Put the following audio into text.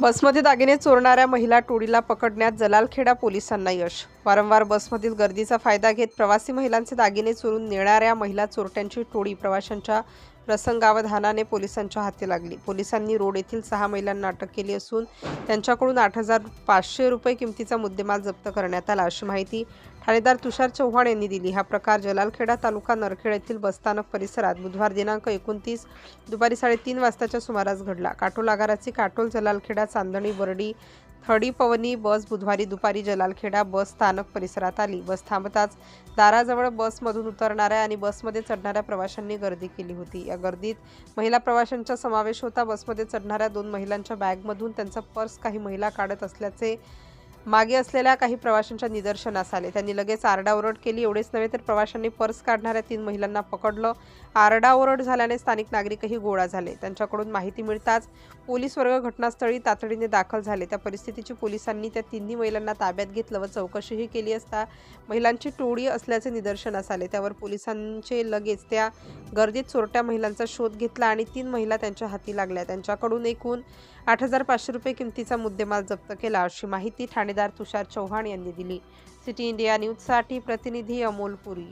बसमध्ये दागिने चोरणाऱ्या महिला टोळीला पकडण्यात जलालखेडा पोलिसांना यश. वारंवार बसमधील गर्दीचा फायदा घेत प्रवासी महिलांचे दागिने चोरून नेणाऱ्या महिला चोरट्यांची टोळी प्रवाशांच्या प्रसंगावधानाने पोलिसांच्या हाती लागली. पोलिसांनी रोड येथील सहा महिलांना अटक केली असून त्यांच्याकडून आठ हजार पाचशे रुपये किमतीचा मुद्देमाल जप्त करण्यात आला अशी माहिती ठाणेदार तुषार चव्हाण यांनी दिली. हा प्रकार जलालखेडा तालुका नरखेड येथील बसस्थानक परिसरात बुधवार दिनांक एकोणतीस दुपारी साडेतीन वाजताच्या सुमारास घडला. काटोल आगाराची काटोल जलालखेडा चांदणी बर्डी थडी पवनी बस बुधवारी दुपारी जलालखेडा बस स्थानक परिसरात आली. बस थांबताच दाराजवळ बसमधून उतरणाऱ्या आणि बसमध्ये चढणाऱ्या प्रवाशांनी गर्दी केली होती. या गर्दीत महिला प्रवाशांचा समावेश होता. बसमध्ये चढणाऱ्या दोन महिलांच्या बॅगमधून त्यांचा पर्स काही महिला काढत असल्याचे मागे असलेल्या काही प्रवाशांच्या निदर्शनास आले. त्यांनी लगेच आरडाओरड केली. एवढेच नव्हे तर प्रवाशांनी पर्स काढणाऱ्या तीन महिलांना पकडलं. आरडाओरड झाल्याने स्थानिक नागरिकही गोळा झाले. त्यांच्याकडून माहिती मिळताच पोलीस वर्ग घटनास्थळी तातडीने दाखल झाले. त्या परिस्थितीची पोलिसांनी त्या तिन्ही महिलांना ताब्यात घेतलं व चौकशीही केली असता महिलांची टोळी असल्याचे निदर्शनास आले. त्यावर पोलिसांचे लगेच त्या गर्दीत चोरट्या महिलांचा शोध घेतला आणि तीन महिला त्यांच्या हाती लागल्या. त्यांच्याकडून एकूण आठ हजार पाचशे रुपये किमतीचा मुद्देमाल जप्त केला अशी माहिती ठाणे ठाणेदार तुषार चव्हाण यांनी दिली. सिटी इंडिया न्यूजसाठी प्रतिनिधी अमोल पुरी.